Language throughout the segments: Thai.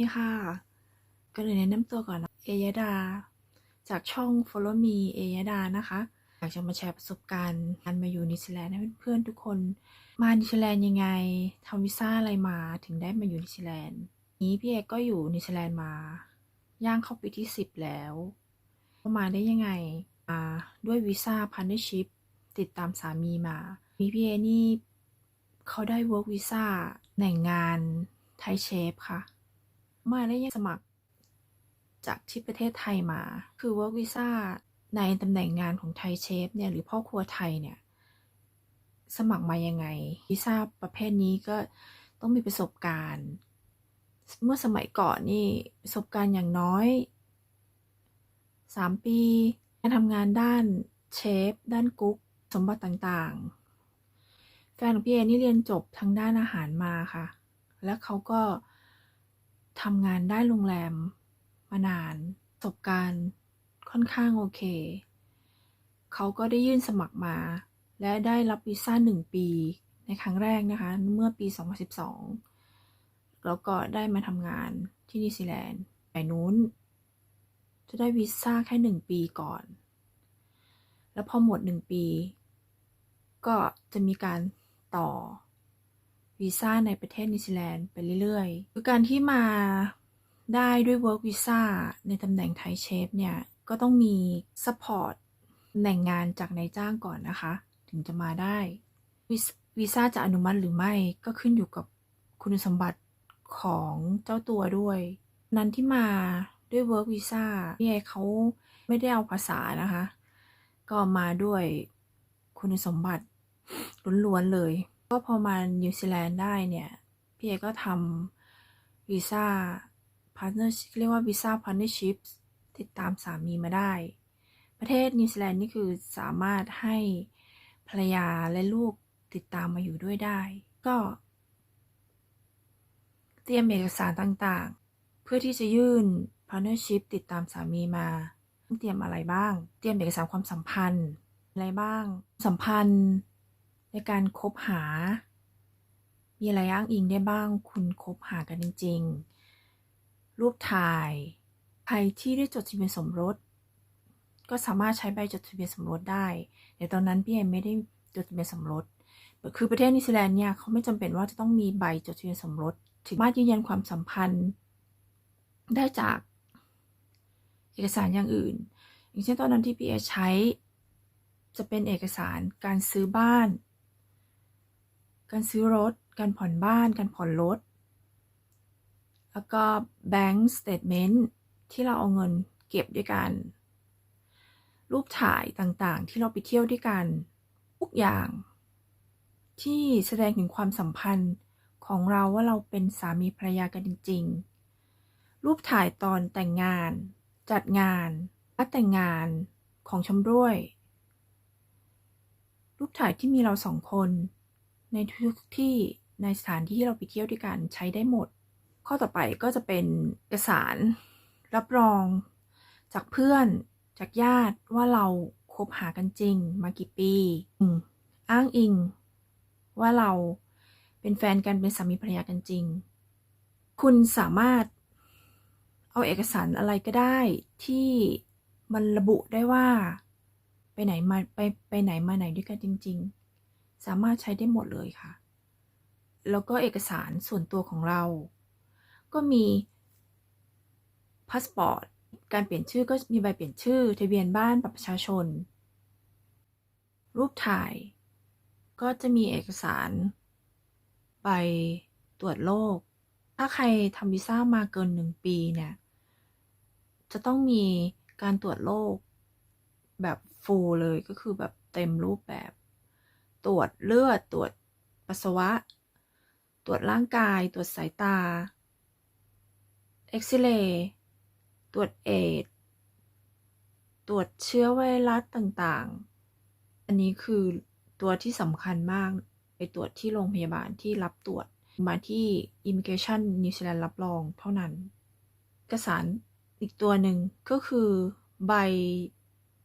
นี่ค่ะก็เลยแนะนำตัวก่อนนะเอยดา จากช่อง Follow Me เอยดานะคะอยากจะมาแชร์ประสบการณ์การมาอยู่นิวซีแลนด์ให้เพื่อนๆทุกคน มานิวซีแลนด์ยังไงทำวีซ่าอะไรมาถึงได้มาอยู่นิวซีแลนด์นี้พี่เอกก็อยู่นิวซีแลนด์มา ย่างเข้าปีที่10แล้วมาได้ยังไงมาด้วยวีซ่าพันธชิพติดตามสามีมามีพี่เอนี่เขาได้ work visa แหน่งงานไทยเชฟค่ะ มาได้ยังสมัคร จากที่ประเทศไทยมา คือ work visa ในตำแหน่งงานของไทยเชฟเนี่ยหรือพ่อครัวไทยเนี่ยสมัครมายังไงวีซ่าประเภทนี้ก็ต้องมีประสบการณ์ เมื่อสมัยก่อนนี่ประสบการณ์อย่างน้อย 3 ปีการทำงานด้านเชฟด้านกุ๊กสมบัติต่างๆ แฟนของพี่เอนี่เรียนจบทางด้านอาหารมาค่ะ แล้วเขาก็ ทำงานได้โรงแรม มานาน ประสบการณ์ค่อนข้างโอเค เขาก็ได้ยื่นสมัครมา และได้รับวีซ่าหนึ่งปีในครั้งแรกนะคะ เมื่อปี 2012 แล้วก็ได้มาทำงานที่นิวซีแลนด์ฝ่ายนู้น จะได้วีซ่าแค่หนึ่งปีก่อน แล้วพอหมดหนึ่งปี ก็จะมีการต่อ วีซ่าในประเทศนิวซีแลนด์ไปเรื่อยๆคือการที่มาได้ด้วย work visa ในตำแหน่งไทยเชฟเนี่ย ก็ต้องมี support ตำแหน่งงานจากนายจ้างก่อนนะคะ ถึงจะมาได้วีซ่าจะอนุมัติหรือไม่ก็ขึ้นอยู่กับคุณสมบัติของเจ้าตัวด้วย นั้นที่มาด้วย work visa พี่เอเขาไม่ได้เอาภาษานะคะ ก็มาด้วยคุณสมบัติล้วนๆเลย ก็พอมานิวซีแลนด์ได้เนี่ยพี่เอก็ทำวีซ่าพาร์ทเนอร์เรียกว่าวีซ่าพาร์ทเนอร์ชิพติดตามสามีมาได้ ประเทศนิวซีแลนด์นี่คือสามารถให้ภรรยาและลูกติดตามมาอยู่ด้วยได้ ก็ เตรียมเอกสารต่างๆ เพื่อที่จะยื่น partnership ติดตามสามีมาต้องเตรียมอะไรบ้าง เตรียมเอกสารความสัมพันธ์อะไรบ้าง สัมพันธ์ ในการคบหา มีอะไรอ้างอิงได้บ้าง คุณคบหากันจริง ๆ รูปถ่าย ใครที่ได้จดทะเบียนสมรส ก็สามารถใช้ใบจดทะเบียนสมรสได้ แต่ตอนนั้นพี่เอไม่ได้จดทะเบียนสมรส คือประเทศนิวซีแลนด์เนี่ยเขาไม่จำเป็นว่าจะต้องมีใบจดทะเบียนสมรสถึงสามารถยืนยันความสัมพันธ์ได้จากเอกสารอย่างอื่น อย่างเช่นตอนนั้นที่พี่เอใช้จะเป็นเอกสารการซื้อบ้าน การซื้อรถ การผ่อนบ้าน การผ่อนรถ แล้วก็ bank statement ที่เราเอาเงินเก็บด้วยกัน รูปถ่ายต่างๆ ที่เราไปเที่ยวด้วยกัน ทุกอย่าง ที่แสดงถึงความสัมพันธ์ของเราว่าเราเป็นสามีภรรยากันจริง ๆ รูปถ่ายตอนแต่งงาน จัดงานและแต่งงานของชำร่วย รูปถ่ายที่มีเราสองคน ในทุกที่ในสถานที่ที่เราไปเที่ยวด้วยกันใช้ได้หมด ข้อต่อไปก็จะเป็นเอกสาร รับรอง จากเพื่อนจากญาติว่าเราคบหากันจริง มากี่ปีอ้างอิง ว่าเราเป็นแฟนกันเป็นสามีภรรยากันจริง คุณสามารถเอาเอกสารอะไรก็ได้ที่มันระบุได้ว่า ไปไหนมาไปไปไหนมาไหนด้วยกันจริง ๆ สามารถใช้ได้หมดเลยค่ะ แล้วก็เอกสารส่วนตัวของเรา ก็มีพาสปอร์ต การเปลี่ยนชื่อก็มีใบเปลี่ยนชื่อ ทะเบียนบ้านบัตรประชาชน รูปถ่าย ก็จะมีเอกสารไปตรวจโรค ถ้าใครทำวีซ่ามาเกินหนึ่งปีเนี่ย จะต้องมีการตรวจโรคแบบฟูลเลยก็คือแบบเต็มรูปแบบ ตรวจเลือด ตรวจปัสสาวะ ตรวจร่างกาย ตรวจสายตา เอ็กซเรย์ตรวจเอดตรวจเชื้อไวรัสต่างๆ อันนี้คือตัวที่สำคัญมาก ไปตรวจที่โรงพยาบาลที่รับตรวจมาที่ Immigration นิวซีแลนด์รับรองเท่านั้น เอกสารอีกตัวหนึ่งก็คือใบ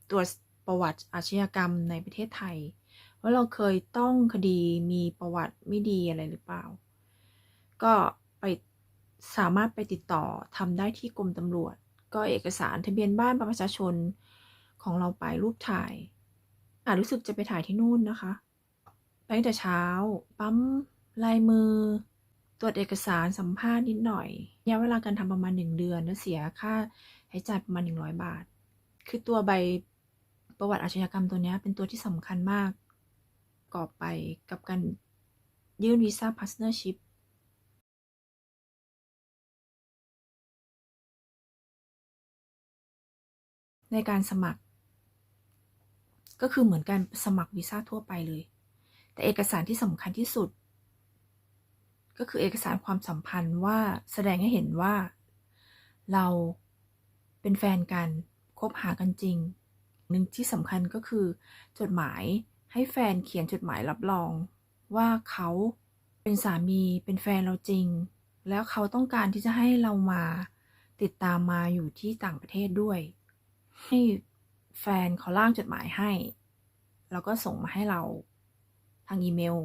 ตรวจประวัติอาชญากรรมในประเทศไทย ว่าเราเคยต้องคดีมีประวัติไม่ดีอะไรหรือเปล่า ก็ไปสามารถไปติดต่อทำได้ที่กรมตำรวจ ก็เอกสารทะเบียนบ้านประชาชนของเราไปรูปถ่ายอ่ารู้สึกจะไปถ่ายที่นู่นนะคะไปตั้งแต่เช้า ปั๊มลายมือ ตรวจเอกสารสัมภาษณ์นิดหน่อยระยะเวลาการทำประมาณหนึ่งเดือนแล้วเสียค่าใช้จ่ายประมาณหนึ่งร้อยบาท คือตัวใบประวัติอาชญากรรมตัวนี้เป็นตัวที่สำคัญมาก กอบไปกับการยื่นวีซ่าพาร์ n เนอร์ชิพในการสมัคร ก็คือเหมือนการสมัครวีซ่าทั่วไปเลย แต่เอกสารที่สำคัญที่สุด ก็คือเอกสารความสัมพันธ์ว่าแสดงให้เห็นว่า เราเป็นแฟนกันคบหากันจริง หนึ่งที่สำคัญก็คือจดหมาย ให้แฟนเขียนจดหมายรับรอง ว่าเขาเป็นสามีเป็นแฟนเราจริง แล้วเขาต้องการที่จะให้เรามาติดตามมาอยู่ที่ต่างประเทศด้วย ให้แฟนเขาล่างจดหมายให้ แล้วก็ส่งมาให้เราทางอีเมล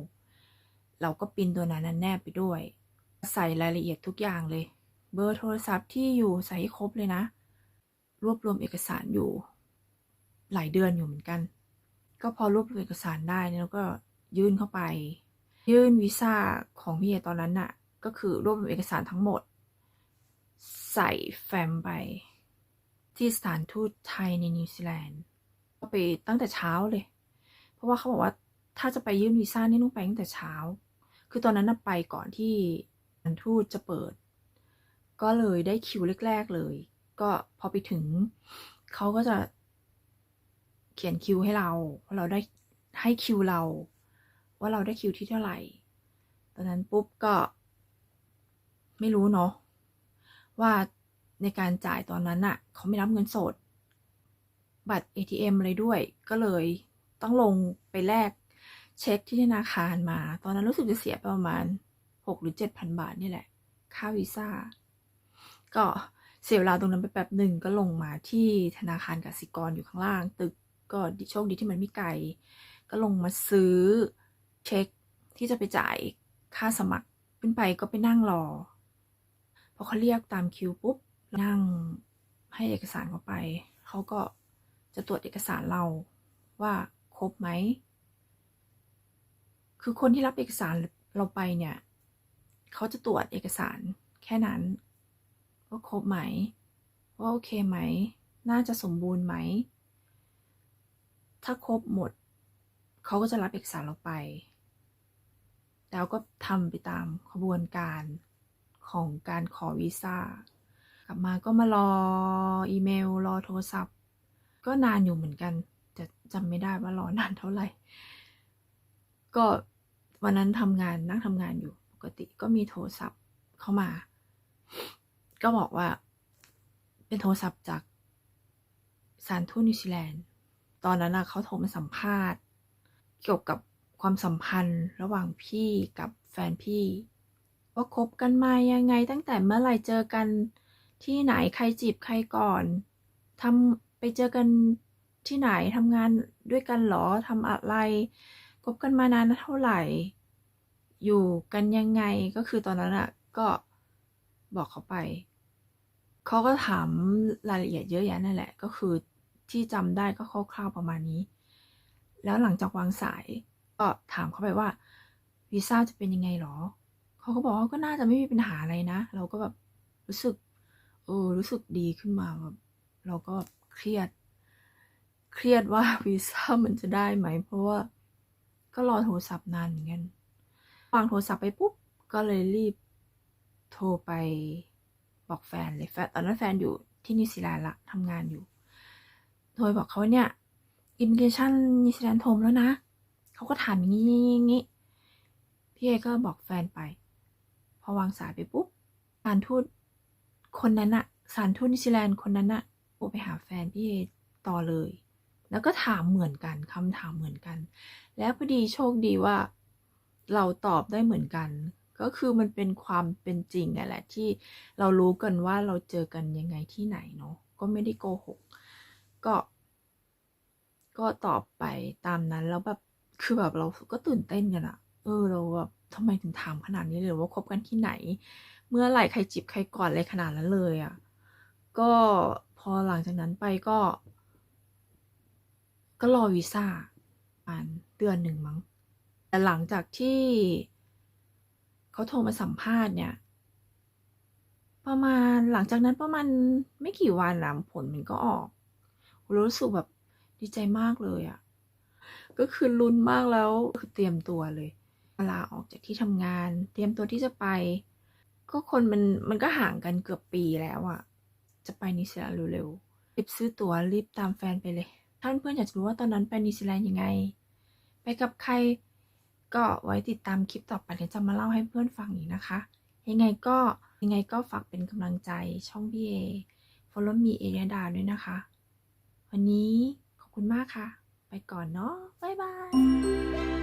เราก็ปินตัวนั้นแนบไปด้วย ใส่รายละเอียดทุกอย่างเลย เบอร์โทรศัพท์ที่อยู่ใส่ให้ครบเลยนะ รวบรวมเอกสารอยู่ หลายเดือนอยู่เหมือนกัน ก็พอรวบรวมเอกสารได้เนี่ยเราก็ยื่นเข้าไป ยื่นวีซ่าของพี่เอตอนนั้นน่ะ ก็คือรวบรวมเอกสารทั้งหมด ใส่แฟ้มไป ที่สถานทูตไทยในนิวซีแลนด์ก็ไปตั้งแต่เช้าเลย เพราะว่าเขาบอกว่าถ้าจะไปยื่นวีซ่านี่ต้องไปตั้งแต่เช้า คือตอนนั้นน่ะไปก่อนที่สถานทูตจะเปิด ก็เลยได้คิวแรกๆเลย ก็พอไปถึงเขาก็จะ เขียนคิวให้เราว่าเราได้ให้คิวเรา ว่าเราได้คิวที่เท่าไหร่ ตอนนั้นปุ๊บก็ ไม่รู้เนาะว่าในการจ่ายตอนนั้นอะเขาไม่รับเงินสด บัตร ATM อะไรด้วย ก็เลยต้องลงไปแลกเช็คที่ธนาคารมา ตอนนั้นรู้สึกจะเสียประมาณหกหรือเจ็ดพันบาทนี่แหละ ค่าวีซ่า ก็เสียเวลาตรงนั้นไปแป๊บหนึ่งก็ลงมาที่ธนาคารกสิกรอยู่ข้างล่างตึก ก็โชคดีที่มันไม่ไกล ก็ลงมาซื้อเช็คที่จะไปจ่ายค่าสมัครขึ้นไปก็ไปนั่งรอ พอเขาเรียกตามคิวปุ๊บ นั่งให้เอกสารเขาไป เขาก็จะตรวจเอกสารเราว่าครบไหม คือคนที่รับเอกสารเราไปเนี่ย เขาจะตรวจเอกสารแค่นั้น ว่าครบไหม ว่าโอเคไหม น่าจะสมบูรณ์ไหม ถ้าครบหมด เขาก็จะรับเอกสารเราไป แล้วก็ทำไปตามขบวนการของการขอวีซ่ากลับมาก็มารออีเมล รอโทรศัพท์ ก็นานอยู่เหมือนกันแต่จำไม่ได้ว่ารอนานเท่าไหร่ ก็วันนั้นทำงานนั่งทำงานอยู่ปกติก็มีโทรศัพท์เข้ามา ก็บอกว่า เป็นโทรศัพท์จากสารทูตนิวซีแลนด์ ตอนนั้นเขาโทรมาสัมภาษณ์ เกี่ยวกับความสัมพันธ์ระหว่างพี่กับแฟนพี่ ว่าคบกันมายังไง ตั้งแต่เมื่อไหร่เจอกันที่ไหนใครจีบใครก่อนทำไปเจอกันที่ไหนทำงานด้วยกันหรอทำอะไรคบกันมานานเท่าไหร่ อยู่กันยังไงก็คือตอนนั้นอะก็บอกเขาไป เขาก็ถามรายละเอียดเยอะแยะนั่นแหละ ก็คือ ที่จำได้ก็คร่าวๆประมาณนี้ แล้วหลังจากวางสายก็ถามเขาไปว่าวีซ่าจะเป็นยังไงหรอ เขาก็บอกว่าก็น่าจะไม่มีปัญหาอะไรนะ เราก็แบบรู้สึกเออรู้สึกดีขึ้นมาแบบเราก็เครียด เครียดว่าวีซ่ามันจะได้ไหม เพราะว่าก็รอโทรศัพท์นานเหมือนกันวางโทรศัพท์ไปปุ๊บ ก็เลยรีบโทรไปบอกแฟนเลยแฟนตอนนั้นแฟนอยู่ที่นิวซีแลนด์ละทำงานอยู่ โทรบอกเขาว่าเนี่ยอิมิเกชันนิวซีแลนด์โทมแล้วนะ เขาก็ถามอย่างนี้อย่างนี้พี่เอก็บอกแฟนไป พอวางสายไปปุ๊บสารทูตคนนั้นอะสารทูตนิวซีแลนด์คนนั้นอะโทรไปหาแฟนพี่เอต่อเลย แล้วก็ถามเหมือนกันคำถามเหมือนกัน แล้วพอดีโชคดีว่าเราตอบได้เหมือนกัน ก็คือมันเป็นความเป็นจริงนั่นแหละที่เรารู้กันว่าเราเจอกันยังไงที่ไหนเนาะก็ไม่ได้โกหก ก็ ก็ตอบไปตามนั้นแล้วแบบคือแบบเราก็ตื่นเต้นกันอะเออเราแบบทำไมถึงถามขนาดนี้เลยว่าคบกันที่ไหน เมื่อไหร่ใครจีบใครก่อนเลยขนาดนั้นเลยอะ่ะก็พอหลังจากนั้นไปก็ ก็รอวีซ่าอ่านเดือนหนึ่งมั้งแต่หลังจากที่เขาโทรมาสัมภาษณ์เนี่ย ประมาณหลังจากนั้นประมาณไม่กี่วันหลังผลมันก็ออก รู้สึกแบบดีใจมากเลยอะ่ะ ก็คือลุ้นมากแล้วคือเตรียมตัวเลยลาออกจากที่ทำงาน เตรียมตัวที่จะไป ก็คนมันมันก็ห่างกันเกือบปีแล้วอะ่ะ จะไปนิวซีแลนด์เร็วๆรีบซื้อตั๋วรีบตามแฟนไปเลยถ้าเพื่อนอยากจะรู้ว่าตอนนั้นไปนิวซีแลนด์ยังไง ไปกับใครก็ไว้ติดตามคลิปต่อไปเดี๋ยวจะมาเล่าให้เพื่อนฟังอีกนะคะ ยังไงก็ยังไงก็ฝากเป็นกำลังใจช่องพี่เอ follow me เอเดาด้วยนะคะ วันนี้ขอบคุณมากค่ะ ไปก่อนเนาะบ๊ายบาย